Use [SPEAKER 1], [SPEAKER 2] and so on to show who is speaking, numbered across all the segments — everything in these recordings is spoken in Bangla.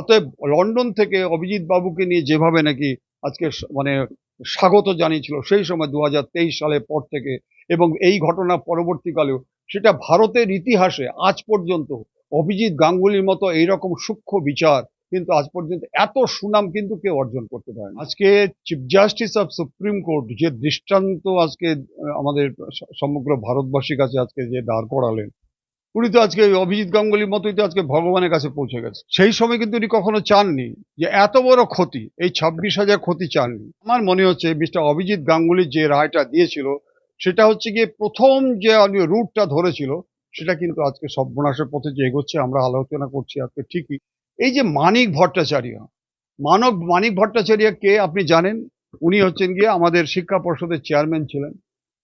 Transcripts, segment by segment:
[SPEAKER 1] অতএব লন্ডন থেকে অভিজিৎ বাবুকে নিয়ে যেভাবে নাকি আজকে মানে স্বাগত জানিয়েছিল, সেই সময় দু হাজার তেইশ সালের পর থেকে এবং এই ঘটনা পরবর্তীকালেও, সেটা ভারতের ইতিহাসে আজ পর্যন্ত অভিজিৎ গাঙ্গুলির মতো এইরকম সূক্ষ্ম বিচার কিন্তু আজ পর্যন্ত এত সুনাম কিন্তু কেউ অর্জন করতে পারে আজকে chief justice of supreme court যে দৃষ্টান্ত আজকে আমাদের সমগ্র ভারতবাসীর কাছে আজকে যে দাঁড় করালেন উনি তো আজকে অভিজিৎ গাঙ্গুলির মতোই তো আজকে ভগবানের কাছে পৌঁছে গেছে। সেই সময় কিন্তু উনি কখনো চাননি যে এত বড় ক্ষতি, এই ছাব্বিশ হাজার ক্ষতি চাননি। আমার মনে হচ্ছে মিস্টার অভিজিৎ গাঙ্গুলি যে রায়টা দিয়েছিল, সেটা হচ্ছে গিয়ে প্রথম যে রুটটা ধরেছিল, সেটা কিন্তু আজকে সর্বনাশের পথে যে এগোচ্ছে, আমরা আলোচনা করছি আজকে ঠিকই। এই যে মানিক ভট্টাচার্য, মানব মানিক ভট্টাচার্য কে আপনি জানেন? উনি হচ্ছেন গিয়ে আমাদের শিক্ষা পর্ষদের চেয়ারম্যান ছিলেন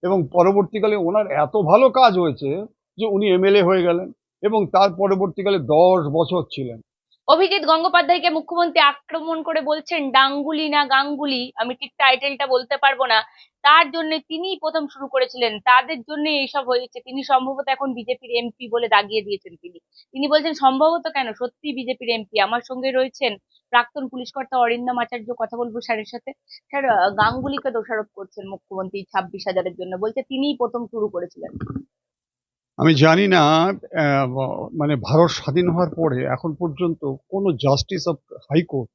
[SPEAKER 1] এবং পরবর্তীকালে ওনার এত ভালো কাজ হয়েছে যে উনি এমএলএ হয়ে গেলেন এবং তার পরবর্তীকালে দশ বছর ছিলেন।
[SPEAKER 2] অভিজিৎ গঙ্গোপাধ্যায়কে মুখ্যমন্ত্রী আক্রমণ করে বলছেন, ডাঙ্গুলি না গাঙ্গুলি, আমি ঠিক টাইটেলটা বলতে পারব না। তার জন্য তিনিই প্রথম শুরু করেছিলেন। তাদের জন্য এইসব হয়েছে। তিনি সম্ভবত এখন বিজেপির এমপি বলে দাগিয়ে দিয়েছেন তিনি। তিনি বলছেন, সম্ভবত কেন? সত্যি বিজেপির এমপি আমার সঙ্গে রয়েছেন প্রাক্তন পুলিশ কর্তা অরিন্দম আচার্য, কথা বলব স্যারের সাথে। স্যার, গাঙ্গুলিকে দোষারোপ করছেন মুখ্যমন্ত্রী ছাব্বিশ হাজারের জন্য। বলছে, তিনিই প্রথম শুরু করেছিলেন।
[SPEAKER 1] আমি জানি না মানে ভারত স্বাধীন হওয়ার পরে এখন পর্যন্ত কোনো জাস্টিস অফ হাইকোর্ট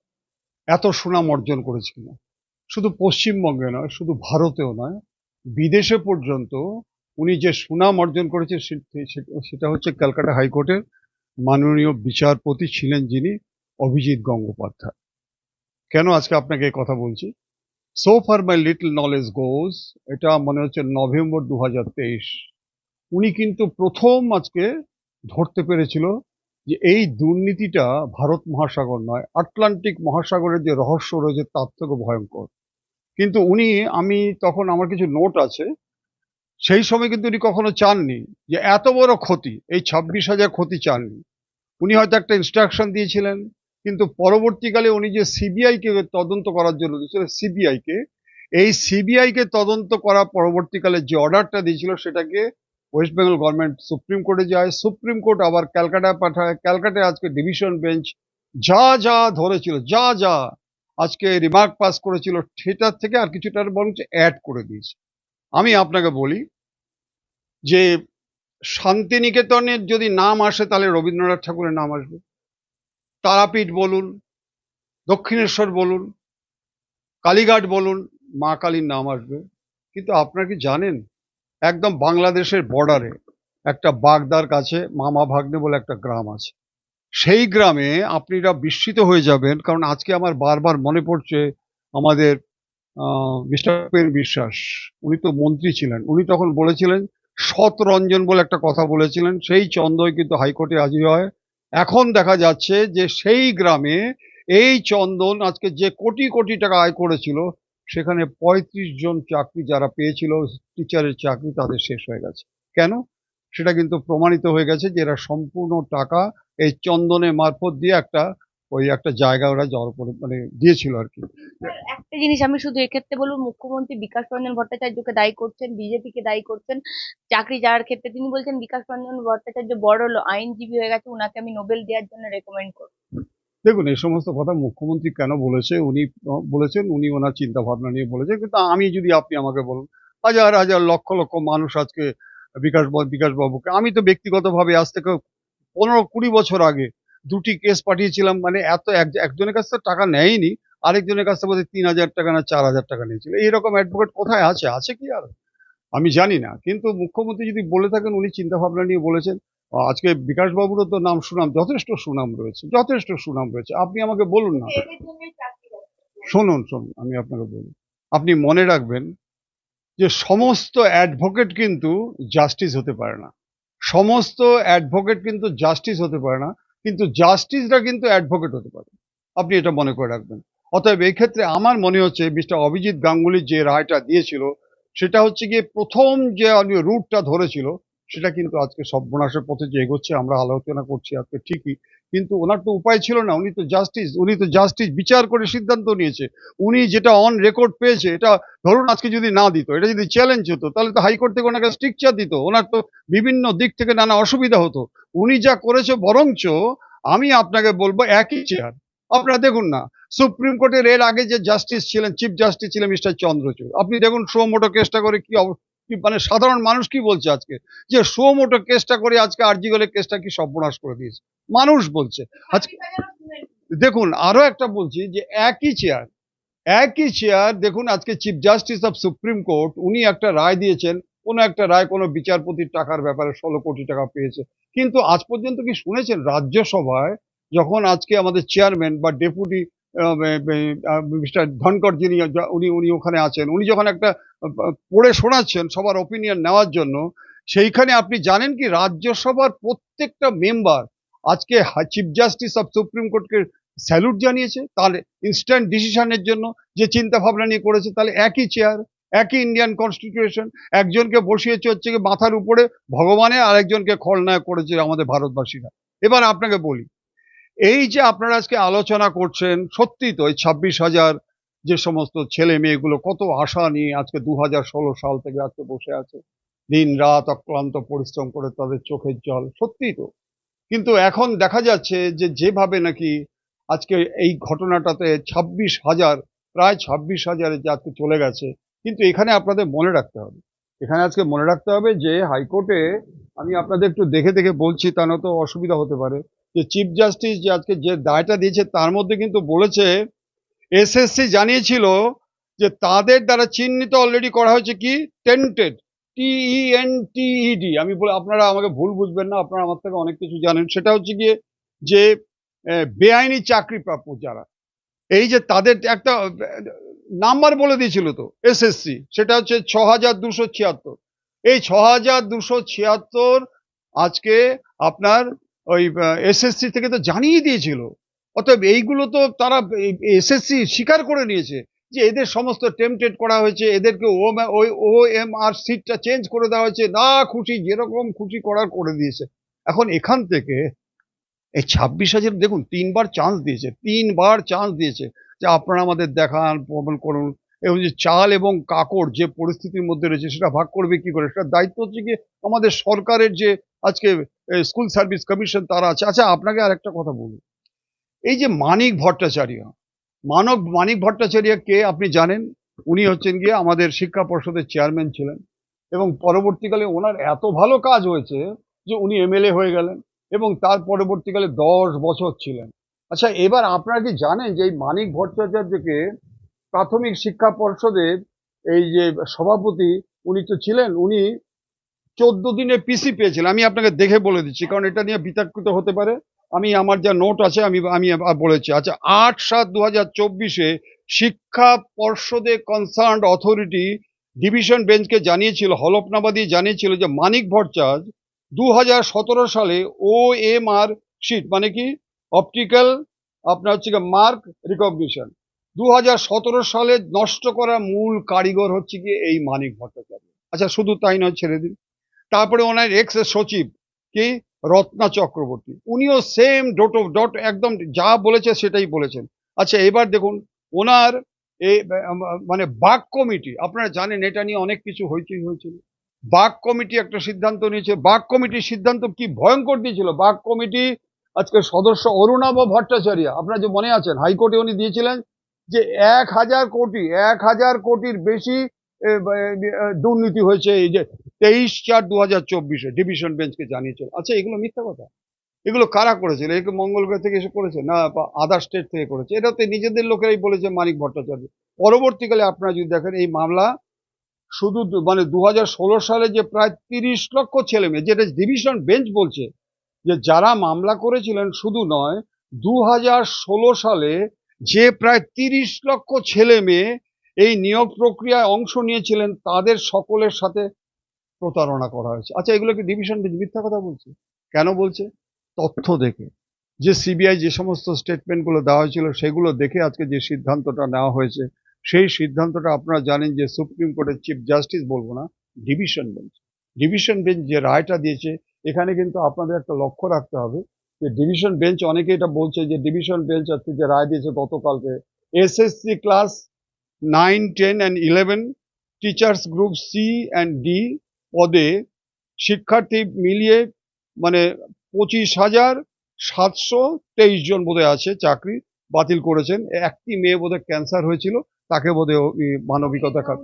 [SPEAKER 1] এত সুনাম অর্জন করেছে কিনা। শুধু পশ্চিমবঙ্গে নয়, শুধু ভারতেও নয়, বিদেশে পর্যন্ত উনি যে সুনাম অর্জন করেছে সেটা হচ্ছে ক্যালকাটা হাইকোর্টের মাননীয় বিচারপতি ছিলেন যিনি অভিজিৎ গঙ্গোপাধ্যায়। কেন আজকে আপনাকে এই কথা বলছি? So far my little knowledge goes এটা মনে হচ্ছে নভেম্বর দু হাজার তেইশ। উনি কিন্তু প্রথম আজকে ধরতে পেরেছিল যে এই দুর্নীতিটা ভারত মহাসাগর নয়, আটলান্টিক মহাসাগরের যে রহস্য রয়েছে তার থেকে ভয়ঙ্কর। কিন্তু উনি, আমি তখন, আমার কিছু নোট আছে, সেই সময় কিন্তু উনি কখনো চাননি যে এত বড় ক্ষতি, এই ছাব্বিশ হাজার ক্ষতি চাননি। উনি হয়তো একটা ইনস্ট্রাকশন দিয়েছিলেন, কিন্তু পরবর্তীকালে উনি যে সিবিআই কে তদন্ত করার জন্য দিয়েছিলেন সিবিআই কে, এই সিবিআই কে তদন্ত করা পরবর্তীকালে যে অর্ডারটা দিয়েছিল সেটাকে ওয়েস্ট বেঙ্গল গভর্নমেন্ট সুপ্রিম কোর্টে যায় সুপ্রিম কোর্ট আবার ক্যালকাটায় পাঠায়। ক্যালকাটায় আজকে ডিভিশন বেঞ্চ যা যা ধরেছিল, যা যা আজকে রিমার্ক পাস করেছিল, সেটার থেকে আর কিছুটা বরঞ্চ অ্যাড করে দিয়েছে। আমি আপনাকে বলি যে শান্তিনিকেতনের যদি নাম আসে, তাহলে রবীন্দ্রনাথ ঠাকুরের নাম আসবে। তারাপীঠ বলুন, দক্ষিণেশ্বর বলুন, কালীঘাট বলুন, মা কালীর নাম আসবে। কিন্তু আপনারা কি জানেন একদম বাংলাদেশের বর্ডারে একটা বাগদার কাছে, মামা ভাগ্নে বলে একটা গ্রাম আছে। সেই গ্রামে আপনারা বিস্মিত হয়ে যাবেন, কারণ আজকে আমার বারবার মনে পড়ছে আমাদের মিস্টার বিশ্বাস, উনি তো মন্ত্রী ছিলেন। উনি তখন বলেছিলেন, সৎ রঞ্জন বলে একটা কথা বলেছিলেন, সেই চন্দ্রই কিন্তু হাইকোর্টে হাজির হয়। এখন দেখা যাচ্ছে যে সেই গ্রামে এই চন্দন আজকে যে কোটি কোটি টাকা আয় করেছিল সেখানে পঁয়ত্রিশ জন চাকরি যারা পেয়েছিল টিচারের চাকরি তাদের শেষ হয়ে গেছে। কেন? সেটা কিন্তু প্রমাণিত হয়ে গেছে যে এরা সম্পূর্ণ টাকা এই চন্দনের মারফত দিয়ে একটা, ওই একটা জায়গা ওরা জড় করে মানে দিয়েছিল আর কি।
[SPEAKER 2] একটা জিনিস আমি শুধু এক্ষেত্রে বলব, মুখ্যমন্ত্রী বিকাশ রঞ্জন ভট্টাচার্যকে দায়ী করছেন, বিজেপিকে দায়ী করছেন, চাকরি যাওয়ার ক্ষেত্রে তিনি বলছেন বিকাশ রঞ্জন ভট্টাচার্য বড় আইনজীবী হয়ে গেছে, উনাকে আমি নোবেল দেওয়ার জন্য রেকমেন্ড করব।
[SPEAKER 1] দেখুন, এই সমস্ত কথা মুখ্যমন্ত্রী কেন বলেছে? উনি বলেছেন, উনি ওনার চিন্তা ভাবনা নিয়ে বলেছেন কিন্তু আমি যদি আপনি আমাকে বলুন, হাজার হাজার লক্ষ লক্ষ মানুষ আজকে বিকাশ বিকাশ বাবুকে, আমি তো ব্যক্তিগতভাবে আজ থেকে পনেরো কুড়ি বছর আগে দুটি কেস পাঠিয়েছিলাম মানে এত এক- একজনের কাছ থেকে টাকা নেয়নি, আরেকজনের কাছ থেকে বোধহয় তিন হাজার টাকা না চার হাজার টাকা নিয়েছিল। এইরকম অ্যাডভোকেট কোথায় আছে? আছে কি আর? আমি জানি না। কিন্তু মুখ্যমন্ত্রী যদি বলে থাকেন, উনি চিন্তা ভাবনা নিয়ে বলেছেন। আজকে বিকাশ বাবুরও তো নাম সুনাম যথেষ্ট সুনাম রয়েছে যথেষ্ট সুনাম রয়েছে। আপনি আমাকে বলুন না। শুনুন শুনুন আমি আপনাকে বলি আপনি মনে রাখবেন যে সমস্ত অ্যাডভোকেট কিন্তু জাস্টিস হতে পারে না। সমস্ত অ্যাডভোকেট কিন্তু জাস্টিস হতে পারে না কিন্তু জাস্টিসরা কিন্তু অ্যাডভোকেট হতে পারে। আপনি এটা মনে করে রাখবেন। অতএব এই ক্ষেত্রে আমার মনে হচ্ছে মিস্টার অভিজিৎ গাঙ্গুলি যে রায়টা দিয়েছিল সেটা হচ্ছে গিয়ে প্রথম যে রুটটা ধরেছিল সেটা কিন্তু আজকে সর্বনাশের পথে যে এগোচ্ছে, আমরা আলোচনা করছি আজকে ঠিকই। কিন্তু ওনার তো উপায় ছিল না, উনি তো জাস্টিস উনি তো জাস্টিস বিচার করে সিদ্ধান্ত নিয়েছে। উনি যেটা অন রেকর্ড পেয়েছে, এটা ধরুন আজকে যদি না দিত, এটা যদি চ্যালেঞ্জ হতো, তাহলে তো হাইকোর্ট থেকে ওনাকে স্ট্রিকচার দিত। ওনার তো বিভিন্ন দিক থেকে নানা অসুবিধা হতো। উনি যা করেছে বরঞ্চ আমি আপনাকে বলব একই চেয়ার। আপনারা দেখুন না, সুপ্রিম কোর্টের এর আগে যে জাস্টিস ছিলেন চিফ জাস্টিস ছিলেন মিস্টার চন্দ্রচূড়। আপনি দেখুন সোমোটো কেসটা করে কি মানে সাধারণ মানুষ কি বলছে আজকে? যে সোমোটো কেসটা করে, আজকে আরজিগলের কেসটা কি সর্বনাশ করে দিয়েছে? মানুষ বলছে। আজকে দেখুন, আরও একটা বলছি যে একই চেয়ার একই চেয়ার দেখুন, আজকে chief justice of supreme court উনি একটা রায় দিয়েছেন, কোনো একটা রায় কোনো বিচারপতির টাকার ব্যাপারে ষোলো কোটি টাকা পেয়েছে। কিন্তু আজ পর্যন্ত কি শুনেছেন, রাজ্যসভায় যখন আজকে আমাদের চেয়ারম্যান বা ডেপুটি মিস্টার ধনকর যিনি উনি উনি ওখানে আছেন, উনি যখন একটা পড়ে শোনাচ্ছেন সবার ওপিনিয়ন নেওয়ার জন্য, সেইখানে আপনি জানেন কি রাজ্যসভার প্রত্যেকটা মেম্বার আজকে চিফ জাস্টিস অফ সুপ্রিম কোর্টকে স্যালুট জানিয়েছে, তাহলে ইনস্ট্যান্ট ডিসিশনের জন্য যে চিন্তা ভাবনা নিয়ে করেছে, তাহলে একই চেয়ার একই ইন্ডিয়ান কনস্টিটিউশন একজনকে বসিয়েছে হচ্ছে মাথার উপরে ভগবানে আরেকজনকে খলনায়ক করেছে আমাদের ভারতবাসীরা। এবার আপনাকে বলি এই যে আপনারা আজকে আলোচনা করছেন সত্যি তো এই ছাব্বিশ হাজার যে সমস্ত ছেলে মেয়েগুলো কত আশা নিয়ে আজকে দু হাজার ষোলো সাল থেকে আজকে বসে আছে। দিন রাত অক্লান্ত পরিশ্রম করে তাদের চোখের জল সত্যি তো। কিন্তু এখন দেখা যাচ্ছে যে যেভাবে নাকি আজকে এই ঘটনাটাতে ছাব্বিশ হাজার, প্রায় ছাব্বিশ হাজারে যে আজকে চলে গেছে, কিন্তু এখানে আপনাদের মনে রাখতে হবে। এখানে আজকে মনে রাখতে হবে যে হাইকোর্টে আমি আপনাদের একটু দেখে দেখে বলছি, তা না তো অসুবিধা হতে পারে। যে চিফ জাস্টিস যে আজকে যে দায়টা দিয়েছে তার মধ্যে কিন্তু বলেছে এসএসসি জানিয়েছিল যে তাদের দ্বারা চিহ্নিত অলরেডি করা হয়েছে কি? টেন্টেড টিইএন টিইডি আমি বলে, আপনারা আমাকে ভুল বুঝবেন না, আপনারা আমার থেকে অনেক কিছু জানেন। সেটা হচ্ছে গিয়ে যে বেআইনি চাকরি প্রাপ্য যারা, এই যে তাদের একটা, নাম্বার বলে দিয়েছিল তো এসএসসি সেটা হচ্ছে ছ হাজার দুশো ছিয়াত্তর। এই ছ হাজার দুশো ছিয়াত্তর আজকে আপনার ওই এসএসসি থেকে তো জানিয়ে দিয়েছিল। অতএব এইগুলো তো তারা এসএসসি স্বীকার করে নিয়েছে যে এদের সমস্ত টেম্পটেড করা হয়েছে, এদেরকে ও ওই ও এম আর সিটটা চেঞ্জ করে দেওয়া হয়েছে। না, খুশি, যেরকম খুশি করার করে দিয়েছে। এখন এখান থেকে, এই ছাব্বিশ হাজার, দেখুন, তিনবার চান্স দিয়েছে, তিনবার চান্স দিয়েছে যে আপনারা আমাদের দেখান প্রমাণ করুন। এবং যে চাল এবং কাকড় যে পরিস্থিতির মধ্যে রয়েছে সেটা ভাগ করবে কি করে? সেটা দায়িত্ব হচ্ছে কি আমাদের সরকারের যে আজকে স্কুল সার্ভিস কমিশন তারা আছে। আচ্ছা আপনাকে আর একটা কথা বলি। এই যে মানিক ভট্টাচার্য, মানব, মানিক ভট্টাচার্য কে আপনি জানেন? উনি হচ্ছেন গিয়ে আমাদের শিক্ষা পর্ষদের চেয়ারম্যান ছিলেন এবং পরবর্তীকালে ওনার এত ভালো কাজ হয়েছে যে উনি এমএলএ হয়ে গেলেন এবং তার পরবর্তীকালে দশ বছর ছিলেন। আচ্ছা এবার আপনারা কি জানেন যে এই মানিক ভট্টাচার্যকে প্রাথমিক শিক্ষা পর্ষদের এই যে সভাপতি উনি তো ছিলেন, উনি চোদ্দ দিনে পিসি পেয়েছিলেন। আমি আপনাকে দেখে বলে দিচ্ছি, কারণ এটা নিয়ে বিতর্কিত হতে পারে। আমি, আমার যা নোট আছে, আমি আমি বলেছি। আচ্ছা আট সাত দু হাজার চব্বিশে শিক্ষা পর্ষদে কনসার্ন অথরিটি ডিভিশন বেঞ্চকে জানিয়েছিল হলফনামা দিয়ে জানিয়েছিল যে মানিক ভট্টাচার্য দু হাজার সতেরো সালে ও এম আর শিট মানে কি? অপটিক্যাল আপনার হচ্ছে মার্ক রিকগনিশন দু হাজার সতেরো সালে নষ্ট করা মূল কারিগর হচ্ছে কি এই মানিক ভট্টাচার্য। আচ্ছা শুধু তাই নয়, ছেড়ে দিন। তারপরে ওনার এক্স সচিব কি? রত্না চক্রবর্তী। উনিও সেম ডট অফ ডট একদম যা বলেছে সেটাই বলেছেন। আচ্ছা এবার দেখুন, ওনার এই মানে বাক কমিটি, আপনারা জানেন এটা নিয়ে অনেক কিছু হইচই হয়েছিল। বাক কমিটি একটা সিদ্ধান্ত নিয়েছে। বাক কমিটির সিদ্ধান্ত কি ভয়ঙ্কর দিয়েছিল? বাক কমিটি আজকে সদস্য অরুণাভ ভট্টাচার্য, আপনারা যে মনে আছেন, হাইকোর্টে উনি দিয়েছিলেন যে এক হাজার কোটি, এক হাজার কোটির বেশি দুর্নীতি হয়েছে এই যে তেইশ চার দু হাজার চব্বিশে ডিভিশন বেঞ্চকে জানিয়েছিল আচ্ছা এগুলো মিথ্যা কথা। এগুলো কারা করেছিল এগুলো মঙ্গলগ্রহ থেকে এসে করেছে না আদার স্টেট থেকে করেছে? এটা তো নিজেদের লোকেরাই বলেছে মানিক ভট্টাচার্য। পরবর্তীকালে আপনারা যদি দেখেন, এই মামলা শুধু মানে দু হাজার ষোলো সালে যে প্রায় তিরিশ লক্ষ ছেলে মেয়ে, যেটা ডিভিশন বেঞ্চ বলছে যে যারা মামলা করেছিলেন শুধু নয়, দু সালে যে প্রায় তিরিশ লক্ষ ছেলে মেয়ে এই নিয়োগ প্রক্রিয়ায় অংশ নিয়েছিলেন, তাদের সকলের সাথে প্রতারণা করা হয়েছে। আচ্ছা এগুলো কি ডিভিশন মিথ্যা কথা বলছে? কেন বলছে? তথ্য দেখে। যে সিবিআই যে সমস্ত স্টেটমেন্টগুলো দেওয়া হয়েছিল, সেগুলো দেখে আজকে যে সিদ্ধান্তটা নেওয়া হয়েছে, সেই সিদ্ধান্তটা আপনারা জানেন যে সুপ্রিম কোর্টের চিফ জাস্টিস বলব না ডিভিশন বেঞ্চ ডিভিশন বেঞ্চ যে রায়টা দিয়েছে, এখানে কিন্তু আপনাদের একটা লক্ষ্য রাখতে হবে যে ডিভিশন বেঞ্চ অনেকে এটা বলছে যে ডিভিশন বেঞ্চ আজকে যে রায় দিয়েছে গতকালকে SSC class nine ten and eleven teachers group C and D পদে শিক্ষার্থী মিলিয়ে মানে পঁচিশ হাজার সাতশো তেইশ জন বোধহয় আছে চাকরি বাতিল করেছেন। একটি মেয়ে বোধহয় ক্যান্সার হয়েছিল, তাকে বোধহয় মানবিকতা কাজ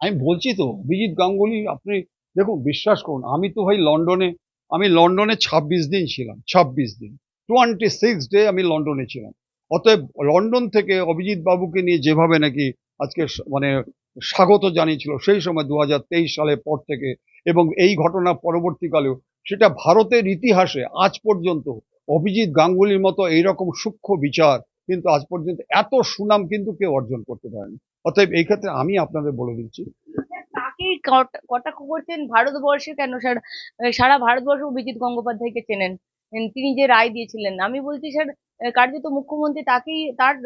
[SPEAKER 1] আমি বলছি তো, অভিজিৎ গাঙ্গুলি আপনি দেখুন, বিশ্বাস করুন, আমি তো ভাই লন্ডনে আমি লন্ডনে ছাব্বিশ দিন ছিলাম, ছাব্বিশ দিন। টোয়েন্টি সিক্স ডে আমি লন্ডনে ছিলাম। অতএব লন্ডন থেকে অভিজিৎ বাবুকে নিয়ে যেভাবে নাকি আজকে মানে স্বাগত জানিয়েছিল, সেই সময় দু হাজার তেইশ সালের পর থেকে এবং এই ঘটনা পরবর্তীকালেও, সেটা ভারতের ইতিহাসে আজ পর্যন্ত অভিজিৎ গাঙ্গুলির মতো এইরকম সূক্ষ্ম বিচার কিন্তু আজ পর্যন্ত এত সুনাম কিন্তু কেউ অর্জন করতে পারেনি। অতএব এই ক্ষেত্রে আমি আপনাদের বলে দিচ্ছি
[SPEAKER 2] তাকেই কট- কটাক্ষ করছেন ভারতবর্ষে কেন? সারা সারা ভারতবর্ষ অভিজিৎ গঙ্গোপাধ্যায়কে চেনেন। তিনি যে রায় দিয়েছিলেন। আমি বলছি, স্যার কার্যত মুখ্যমন্ত্রী তাকেই, তার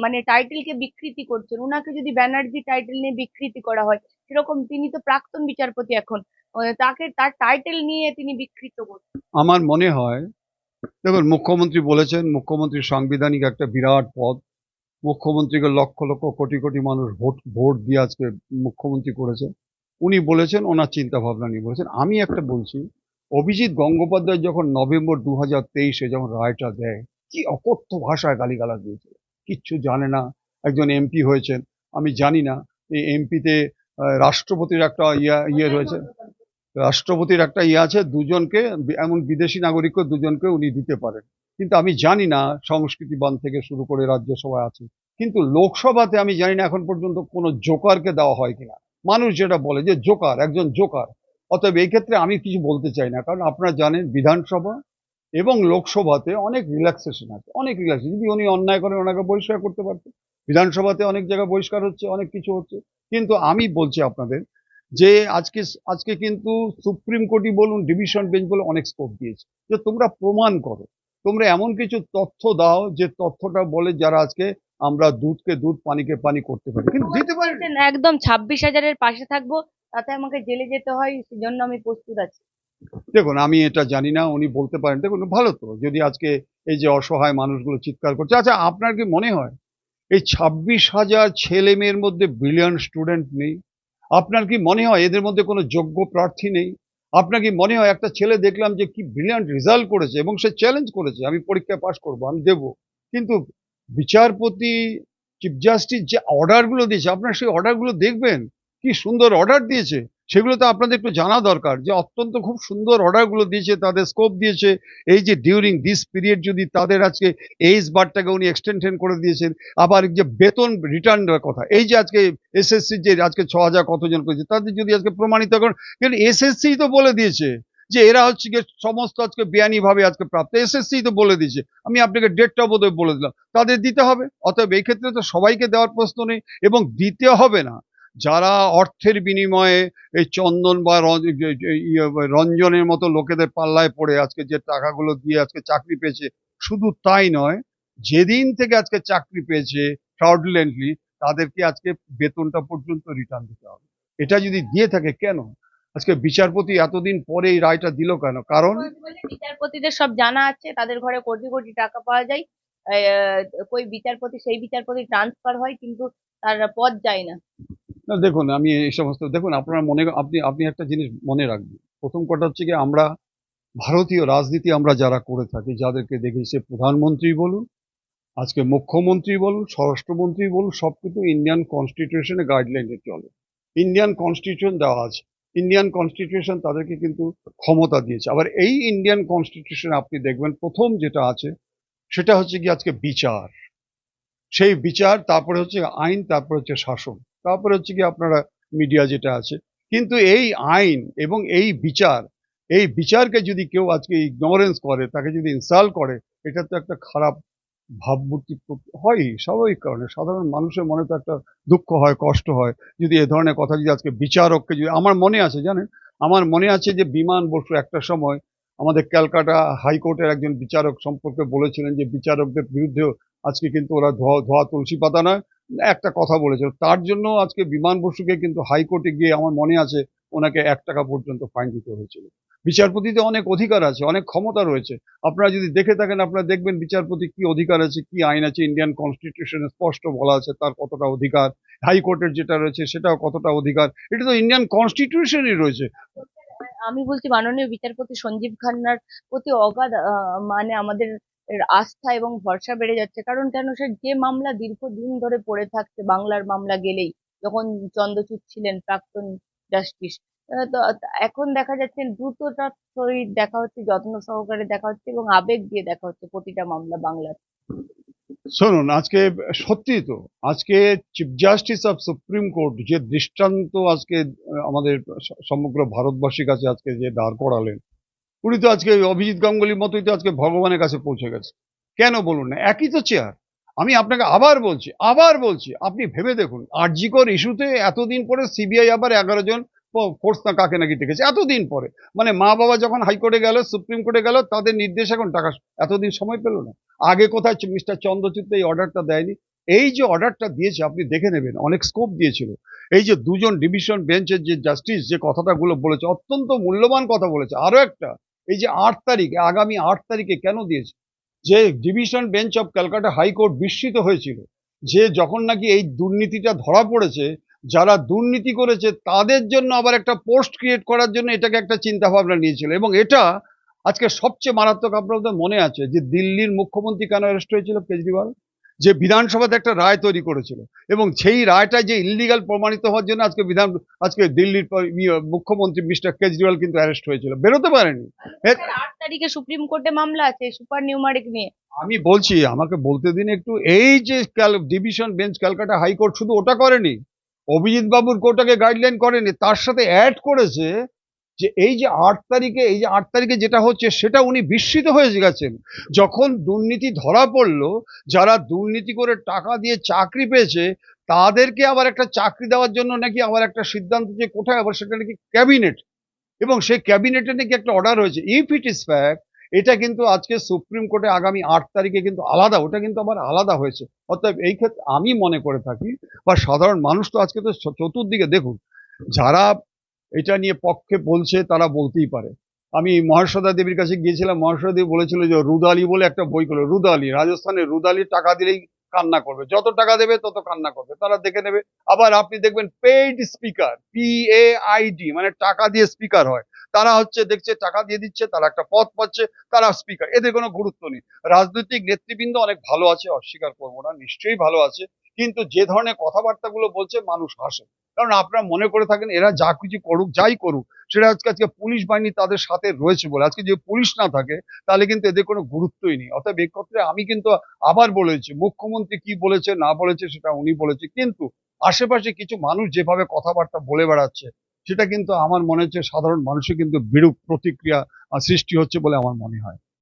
[SPEAKER 2] মানে টাইটেলকে বিকৃতি করছেন। ওনাকে যদি ব্যানার্জি টাইটেল নিয়ে বিকৃতি করা হয়, সেরকম তিনি তো প্রাক্তন বিচারপতি এখন। তাকে, তার টাইটেল নিয়ে তিনি বিকৃত করছেন।
[SPEAKER 1] আমার মনে হয়, দেখুন, মুখ্যমন্ত্রী বলেছেন, মুখ্যমন্ত্রী সাংবিধানিক একটা বিরাট পদ। মুখ্যমন্ত্রীকে লক্ষ লক্ষ কোটি কোটি মানুষ ভোট ভোট দিয়ে আজকে মুখ্যমন্ত্রী করেছে। উনি বলেছেন, ওনার চিন্তা ভাবনা নিয়ে বলেছেন। আমি একটা বলছি, অভিজিৎ গঙ্গোপাধ্যায় যখন নভেম্বর দু হাজার তেইশে যখন রায়টা দেয়, কি অকথ্য ভাষায় গালিগালাজ দিয়েছিল কিচ্ছু জানে না, একজন এমপি হয়েছেন। আমি জানি না, এই এমপিতে রাষ্ট্রপতির একটা ইয়া ইয়ে রয়েছে। রাষ্ট্রপতির একটা ইয়ে আছে, দুজনকে, এমন বিদেশি নাগরিককে দুজনকে উনি দিতে পারেন। কিন্তু আমি জানি না, সংস্কৃতি বান থেকে শুরু করে রাজ্যসভায় আছে। কিন্তু লোকসভাতে আমি জানি না এখন পর্যন্ত কোনো জোকারকে দেওয়া হয় কিনা। মানুষ যেটা বলে যে জোকার, একজন জোকার। অতএব এই ক্ষেত্রে আমি কিছু বলতে চাই না, কারণ আপনারা জানেন বিধানসভা এবং লোকসভাতে অনেক রিল্যাক্সেশন আছে, অনেক রিল্যাক্সেশন যদি উনি অন্যায় করেন, ওনাকে বহিষ্কার করতে পারতেন। বিধানসভাতে অনেক জায়গায় বহিষ্কার হচ্ছে, অনেক কিছু হচ্ছে। কিন্তু আমি বলছি আপনাদের যে আজকে আজকে কিন্তু সুপ্রিম কোর্টই বলুন, ডিভিশন বেঞ্চ বলে অনেক স্কোপ দিয়েছে। যে তোমরা প্রমাণ করো, তোমরা এমন কিছু তথ্য দাও যে তথ্যটা বলে যারা আজকে আমরা দুধকে দুধ পানিকে পানি করতে পারি। কিন্তু দিতে পারি
[SPEAKER 2] একদম ছাব্বিশ হাজারের পাশে থাকব তাতে আমাকে জেলে যেতে হয় সেজন্য আমি প্রস্তুত আছি।
[SPEAKER 1] দেখুন আমি এটা জানি না উনি বলতে পারেন। দেখুন ভালো তো যদি আজকে এই যে অসহায় মানুষগুলো চিৎকার করছে। আচ্ছা আপনার কি মনে হয় এই ছাব্বিশ হাজার ছেলে মেয়ের মধ্যে ব্রিলিয়ান্ট স্টুডেন্ট নেই? আপনার কি মনে হয় এদের মধ্যে কোনো যোগ্য প্রার্থী নেই? আপনার কি মনে হয় একটা ছেলে দেখলাম যে কি ব্রিলিয়ান্ট রেজাল্ট করেছে এবং সে চ্যালেঞ্জ করেছে। আমি পরীক্ষায় পাশ করব আমি দেব। কিন্তু বিচারপতি চিফ জাস্টিস যে অর্ডারগুলো দিয়েছে, আপনারা সেই অর্ডারগুলো দেখবেন, কি সুন্দর অর্ডার দিয়েছে। সেগুলো তো আপনাদের একটু জানা দরকার যে অত্যন্ত খুব সুন্দর অর্ডারগুলো দিয়েছে, তাদের স্কোপ দিয়েছে। এই যে ডিউরিং দিস পিরিয়ড যদি তাদের আজকে এইজ বারটাকে উনি এক্সটেনশন করে দিয়েছেন, আবার যে বেতন রিটার্নের কথা, এই যে আজকে এসএসসি যে আজকে ছ হাজার কতজন করেছে, তাদের যদি আজকে প্রমাণিত করেন কিন্তু এসএসসি তো বলে দিয়েছে। যে এরা হচ্ছে গিয়ে সমস্ত আজকে বেআইনি ভাবে আজকে প্রাপ্ত। এসএসসি তো বলে দিয়েছে। আমি আপনাকে ডেটটা বোধহয় বলে দিলাম। তাদের দিতে হবে। অতএব এই ক্ষেত্রে তো সবাইকে দেওয়ার প্রশ্ন নেই এবং দিতে হবে না। যারা অর্থের বিনিময়ে এই চন্দন বা রঞ্জনের মতো লোকেদের পাল্লায় পড়ে আজকে যে টাকাগুলো দিয়ে আজকে চাকরি পেয়েছে, শুধু তাই নয়, যেদিন থেকে আজকে চাকরি পেয়েছে ফ্রাউডুলেন্টলি তাদেরকে আজকে বেতনটা পর্যন্ত রিটার্ন দিতে হবে। এটা যদি দিয়ে থাকে, কেন? আজকে বিচারপতি এতদিন পরে এই রায়টা দিল কেন? কারণ
[SPEAKER 2] বিচারপতিদের সব জানা আছে তাদের ঘরে কোটি কোটি টাকা পাওয়া যায়। কই বিচারপতি সেই বিচারপতি ট্রান্সফার হয় কিন্তু তার পদ যায় না।
[SPEAKER 1] না দেখুন আমি এই সমস্ত দেখুন আপনার মনে আপনি আপনি একটা জিনিস মনে রাখবেন। প্রথম কথা হচ্ছে কি আমরা ভারতীয় রাজনীতি আমরা যারা করে থাকি যাদেরকে দেখি সে প্রধানমন্ত্রী বলুন আজকে মুখ্যমন্ত্রী বলুন স্বরাষ্ট্রমন্ত্রী বলুন সব কিন্তু ইন্ডিয়ান কনস্টিটিউশনে গাইডলাইনে চলে। ইন্ডিয়ান কনস্টিটিউশন দেওয়া আছে। ইন্ডিয়ান কনস্টিটিউশন তাদেরকে কিন্তু ক্ষমতা দিয়েছে। আবার এই ইন্ডিয়ান কনস্টিটিউশন আপনি দেখবেন, প্রথম যেটা আছে, সেটা হচ্ছে কি আজকে বিচার। সেই বিচার, তারপরে হচ্ছে আইন, তারপরে হচ্ছে শাসন। তারপরে হচ্ছে কি আপনারা মিডিয়া যেটা আছে। কিন্তু এই আইন এবং এই বিচার, এই বিচারকে যদি কেউ আজকে ইগনোরেন্স করে, তাকে যদি ইনসাল্ট করে, এটা তো একটা খারাপ ভাবমূর্তি হয়ই স্বাভাবিক কারণে। সাধারণ মানুষের মনে তো একটা দুঃখ হয়, কষ্ট হয়। যদি এ ধরনের কথা যদি আজকে বিচারককে যদি, আমার মনে আছে জানেন? আমার মনে আছে যে বিমান বসু একটা সময় আমাদের ক্যালকাটা হাইকোর্টের একজন বিচারক সম্পর্কে বলেছিলেন যে বিচারকদের বিরুদ্ধেও আজকে কিন্তু ওরা ধোয়া ধোয়া তুলসী পাতা নয়। একটা কথা বলেছিল। তার জন্য আজকে বিমান বসুকে কিন্তু হাইকোর্টে গিয়ে আমার মনে আছে ওনাকে এক টাকা পর্যন্ত ফাইন দিতে হয়েছিল। বিচারপতিতে অনেক অধিকার আছে, অনেক ক্ষমতা রয়েছে। আপনারা যদি দেখে থাকেন, আপনারা দেখবেন বিচারপতি কি অধিকার আছে, কি আইন আছে ইন্ডিয়ান কনস্টিটিউশনে স্পষ্ট বলা আছে তার কতটা অধিকার হাইকোর্টের যেটা রয়েছে সেটাও কতটা অধিকার, এটা তো ইন্ডিয়ান কনস্টিটিউশনই রয়েছে।
[SPEAKER 2] আমি বলছি মাননীয় বিচারপতি সঞ্জীব খান্নার প্রতি অগাধ মানে আমাদের আস্থা এবং ভরসা বেড়ে যাচ্ছে। কারণ কেন? সে যে মামলা দীর্ঘদিন ধরে পড়ে থাকছে, বাংলার মামলা গেলেই, যখন চন্দ্রচূড় ছিলেন প্রাক্তন জাস্টিস তো এখন দেখা যাচ্ছে দ্রুততার সহিত দেখা হচ্ছে, যত্ন সহকারে দেখা হচ্ছে এবং আবেগ দিয়ে দেখা হচ্ছে প্রতিটা মামলা বাংলার।
[SPEAKER 1] শুনুন, আজকে সত্যি তো, আজকে chief justice of supreme court যে দৃষ্টান্ত আজকে আমাদের সমগ্র ভারতবাসীর কাছে আজকে যে দাঁড় করালেন, উনি তো আজকে অভিজিৎ গাঙ্গুলির মতোই তো আজকে ভগবানের কাছে পৌঁছে গেছে। কেন বলুন না, একই তো চেয়ার আমি আপনাকে আবার বলছি আবার বলছি, আপনি ভেবে দেখুন, আরজিকর ইস্যুতে এতদিন পরে সিবিআই আবার এগারো জন ফোর্স না কাকে নাকি দেখেছে এতদিন পরে। মানে মা বাবা যখন হাইকোর্টে গেল সুপ্রিম কোর্টে গেল, তাদের নির্দেশ এখন টাকা, এতদিন সময় পেল না। আগে কোথায় মিস্টার চন্দ্রচূড় এই অর্ডারটা দেয়নি, এই যে অর্ডারটা দিয়েছে, আপনি দেখে নেবেন, অনেক স্কোপ দিয়েছিল। এই যে দুজন ডিভিশন বেঞ্চের যে জাস্টিস যে কথাটাগুলো বলেছে, অত্যন্ত মূল্যবান কথা বলেছে। আরও একটা, এই যে আট তারিখ, আগামী আট তারিখে কেন দিয়েছে? যে division bench of Calcutta high court বিস্মিত হয়েছিল, যে যখন নাকি এই দুর্নীতিটা ধরা পড়েছে, যারা দুর্নীতি করেছে তাদের জন্য আবার একটা পোস্ট ক্রিয়েট করার জন্য এটাকে একটা চিন্তা ভাবনা নিয়েছিল। এবং এটা আজকে সবচেয়ে মারাত্মক আপনাদের মনে আছে যে দিল্লির মুখ্যমন্ত্রী কেন অ্যারেস্ট হয়েছিল, কেজরিওয়াল? যে বিধানসভাতে একটা রায় তৈরি করেছিল। এবং সেই রায়টা যে ইলিগাল প্রমাণিত হওয়ার জন্য আজকে বিধান আজকে দিল্লির ইয়ে, মুখ্যমন্ত্রী মিস্টার কেজরিওয়াল কিন্তু অ্যারেস্ট হয়েছিল। বেরোতে পারেনি।
[SPEAKER 2] আট তারিখে সুপ্রিম কোর্টে মামলা আছে সুপার নিউমারিক নিয়ে।
[SPEAKER 1] আমি বলছি আমাকে বলতে দিন একটু এই যে ডিভিশন বেঞ্চ ক্যালকাটা হাইকোর্ট শুধু ওটা করেনি অভিজিৎ বাবুর কোর্টটাকে গাইডলাইন করেনি তার সাথে অ্যাড করেছে যে এই যে আট তারিখে, এই যে আট তারিখে যেটা হচ্ছে, সেটা উনি বিস্মিত হয়ে গেছেন। যখন দুর্নীতি ধরা পড়ল, যারা দুর্নীতি করে টাকা দিয়ে চাকরি পেয়েছে, তাদেরকে আবার একটা চাকরি দেওয়ার জন্য নাকি আবার একটা সিদ্ধান্ত যে কোথায় আবার সেটা নাকি ক্যাবিনেট। এবং সেই ক্যাবিনেটে নাকি একটা অর্ডার হয়েছে ইফ ইট ইজ ফ্যাক্ট এটা কিন্তু আজকে সুপ্রিম কোর্টে আগামী আট তারিখে কিন্তু আলাদা, ওটা কিন্তু আমার আলাদা হয়েছে। অর্থাৎ এই ক্ষেত্রে আমি মনে করে থাকি, বা সাধারণ মানুষ তো আজকে তো চতুর্দিকে দেখুন, যারা এটা নিয়ে পক্ষে বলছে, তারা বলতেই পারে। আমি মহাশ্বদা দেবীর কাছে গিয়েছিলাম মহাশ্বদা দেবী বলেছিল যে রুদালি বলে একটা বই করল রুদালি রাজস্থানে রুদালি টাকা দিলেই কান্না করবে। যত টাকা দেবে, তত কান্না করবে। তারা দেখে নেবে। আবার আপনি দেখবেন paid speaker P A I D মানে টাকা দিয়ে স্পিকার হয়। তারা হচ্ছে দেখছে, টাকা দিয়ে দিচ্ছে, তারা একটা পদ পাচ্ছে, তারা স্পিকার এদের কোনো গুরুত্ব নেই। রাজনৈতিক নেতৃবৃন্দ অনেক ভালো আছে, অস্বীকার করব না, নিশ্চয়ই ভালো আছে, কিন্তু যে ধরনের কথাবার্তাগুলো বলছে, মানুষ হাসে। কারণ আপনারা মনে করে থাকেন, এরা যা কিছু করুক, যাই করুক, সেটা আজকে আজকে পুলিশ বাহিনী তাদের সাথে রয়েছে বলে। আজকে যে পুলিশ না থাকে, তাহলে কিন্তু এদের কোনো গুরুত্বই নেই। অতএব এক্ষেত্রে আমি কিন্তু আবার বলেছি, মুখ্যমন্ত্রী কি বলেছে, না বলেছে, সেটা উনি বলেছে। কিন্তু আশেপাশে কিছু মানুষ যেভাবে কথাবার্তা বলে বেড়াচ্ছে সেটা কিন্তু আমার মনে হচ্ছে সাধারণ মানুষের কিন্তু বিরূপ প্রতিক্রিয়া সৃষ্টি হচ্ছে বলে আমার মনে হয়।